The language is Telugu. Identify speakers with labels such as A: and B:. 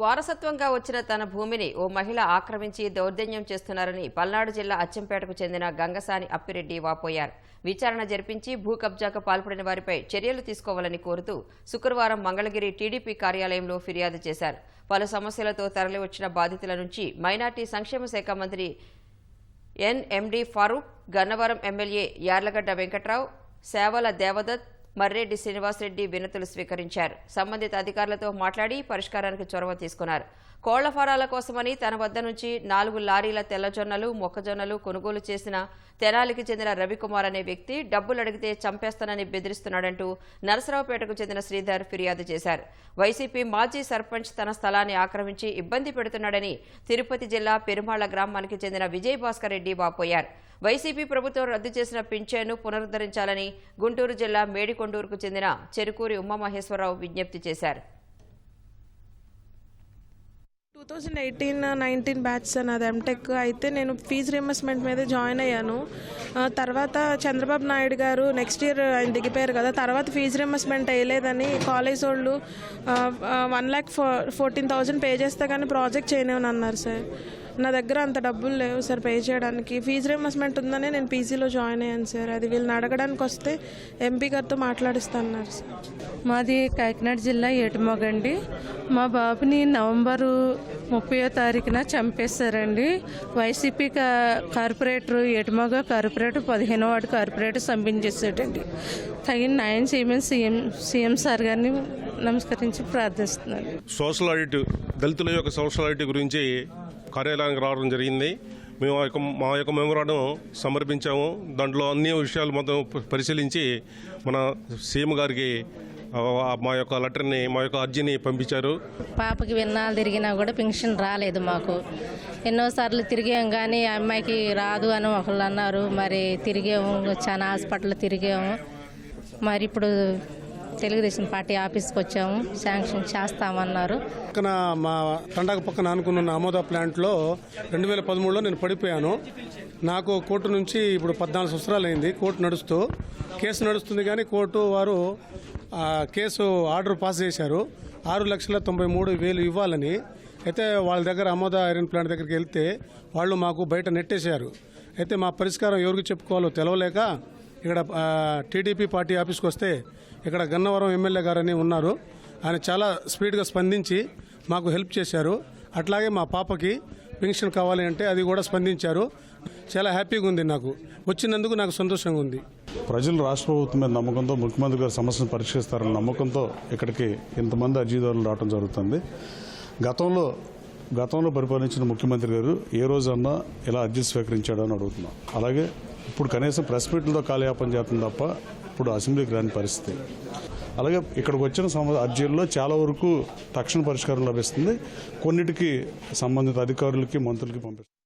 A: వారసత్వంగా వచ్చిన తన భూమిని ఓ మహిళ ఆక్రమించి దౌర్జన్యం చేస్తున్నారని పల్నాడు జిల్లా అచ్చంపేటకు చెందిన గంగసాని అప్పిరెడ్డి వాపోయారు. విచారణ జరిపించి భూ కబ్జాకు పాల్పడిన వారిపై చర్యలు తీసుకోవాలని కోరుతూ శుక్రవారం మంగళగిరి టీడీపీ కార్యాలయంలో ఫిర్యాదు చేశారు. పలు సమస్యలతో తరలివచ్చిన బాధితుల నుంచి మైనార్టీ సంక్షేమ శాఖ మంత్రి ఎన్ఎండి ఫారూక్ గన్నవరం ఎమ్మెల్యే యార్లగడ్డ వెంకట్రావు సేవల దేవదత్ మర్రెడ్డి శ్రీనివాసరెడ్డి వినతులు స్వీకరించారు. సంబంధిత అధికారులతో మాట్లాడి పరిష్కారానికి చొరవ తీసుకున్నారు. కోళ్ళ ఫారాల కోసమని తన వద్ద నుంచి నాలుగు లారీల తెల్లజొన్నలు మొక్కజొన్నలు కొనుగోలు చేసిన తెనాలికి చెందిన రవికుమార్ అనే వ్యక్తి డబ్బులు అడిగితే చంపేస్తానని బెదిరిస్తున్నాడంటూ నరసరావుపేటకు చెందిన శ్రీధర్ ఫిర్యాదు చేశారు. వైసీపీ మాజీ సర్పంచ్ తన స్థలాన్ని ఆక్రమించి ఇబ్బంది పెడుతున్నాడని తిరుపతి జిల్లా పెరుమాళ్ళ గ్రామానికి చెందిన విజయ్ భాస్కర్ రెడ్డి వాపోయారు. వైసీపీ ప్రభుత్వం రద్దు చేసిన పింఛను పునరుద్ధరించాలని గుంటూరు జిల్లా మేడికొండూరుకు చెందిన చెరుకూరి ఉమామహేశ్వరరావు విజ్ఞప్తి చేశారు.
B: Two thousand eighteen nineteen batch నాది ఎంటెక్ అయితే నేను ఫీజు రియంబర్స్మెంట్ మీద జాయిన్ అయ్యాను. తర్వాత చంద్రబాబు నాయుడు గారు నెక్స్ట్ ఇయర్ ఆయన దిగిపోయారు కదా తర్వాత ఫీజు రియంబర్స్మెంట్ వేయలేదని కాలేజ్ వాళ్ళు one lakh four fourteen thousand pay చేస్తే కానీ ప్రాజెక్ట్ చేయలేమని అన్నారు సార్ నా దగ్గర అంత డబ్బులు లేవు సార్ పే చేయడానికి. ఫీజు రియంబర్స్మెంట్ ఉందని నేను పీజీలో జాయిన్ అయ్యాను సార్. అది వీళ్ళని అడగడానికి వస్తే ఎంపీ గారితో మాట్లాడిస్తాన్నారు సార్.
C: మాది కాకినాడ జిల్లా ఏటుమొగండి మా బాబుని నవంబరు ముప్పయో తారీఖున చంపేశారండి. వైసీపీ కా- కార్పొరేటర్ ఏటుమొగ కార్పొరేటర్ పదిహేనో వార్డు కార్పొరేటర్ సంపించేసాడండి తగిన న్యాయం చేయమని సీఎం సీఎం సార్ గారిని నమస్కరించి ప్రార్థిస్తున్నాను.
D: సోషల్ ఆడిట్ దళితుల యొక్క సోషల్ ఆడిట్ గురించి కార్యాలయానికి రావడం జరిగింది. మేము ఆ యొక్క మా యొక్క మెమోరాండం సమర్పించాము. దాంట్లో అన్ని విషయాలు మొత్తం పరిశీలించి మన సీఎం గారికి మా యొక్క లెటర్ని మా యొక్క అర్జీని పంపించారు.
E: పాపకి విన్నాళ్ళు తిరిగినా కూడా పెన్షన్ రాలేదు మాకు. ఎన్నోసార్లు తిరిగాం కానీ ఆ అమ్మాయికి రాదు అని ఒకళ్ళు అన్నారు. మరి తిరిగాము చాలా హాస్పిటల్ తిరిగాము. మరి ఇప్పుడు తెలుగుదేశం పార్టీ ఆఫీస్కి వచ్చాము. శాంక్షన్ చేస్తామన్నారు.
F: పక్కన మా తండాక పక్కన అనుకున్న అమోదా ప్లాంట్లో రెండు వేల పదమూడులో నేను పడిపోయాను. నాకు కోర్టు నుంచి ఇప్పుడు పద్నాలుగు సంవత్సరాలు అయింది. కోర్టు నడుస్తూ కేసు నడుస్తుంది కానీ కోర్టు వారు కేసు ఆర్డర్ పాస్ చేశారు. ఆరు లక్షల తొంభై మూడు వేలు ఇవ్వాలని. అయితే వాళ్ళ దగ్గర అమోదా ఐరన్ ప్లాంట్ దగ్గరికి వెళ్తే వాళ్ళు మాకు బయట నెట్టేశారు. అయితే మా పరిష్కారం ఎవరికి చెప్పుకోవాలో తెలవలేక ఇక్కడ టీడీపీ పార్టీ ఆఫీస్కి వస్తే ఇక్కడ గన్నవరం ఎమ్మెల్యే గారని ఉన్నారు. ఆయన చాలా స్పీడ్గా స్పందించి మాకు హెల్ప్ చేశారు. అట్లాగే మా పాపకి పెన్షన్ కావాలి అంటే అది కూడా స్పందించారు. చాలా హ్యాపీగా ఉంది నాకు. వచ్చినందుకు నాకు సంతోషంగా ఉంది.
G: ప్రజలు రాష్ట్ర ప్రభుత్వం మీద నమ్మకంతో ముఖ్యమంత్రి గారు సమస్యను పరిష్కరిస్తారన్న నమ్మకంతో ఇక్కడికి ఇంతమంది అర్జీదారులు రావడం జరుగుతుంది. గతంలో గతంలో పరిపాలించిన ముఖ్యమంత్రి గారు ఏ రోజన్నా ఇలా అర్జీ స్వీకరించాడు అని అడుగుతున్నాం. అలాగే ఇప్పుడు కనీసం ప్రెస్ మీట్లతో కాలయాపన చేస్తుంది తప్ప ఇప్పుడు అసెంబ్లీకి రాని పరిస్థితి. అలాగే ఇక్కడికి వచ్చిన సమ అర్జీల్లో చాలా వరకు తక్షణ పరిష్కారం లభిస్తుంది. కొన్నిటికి సంబంధిత అధికారులకి మంత్రులకి పంపిస్తుంది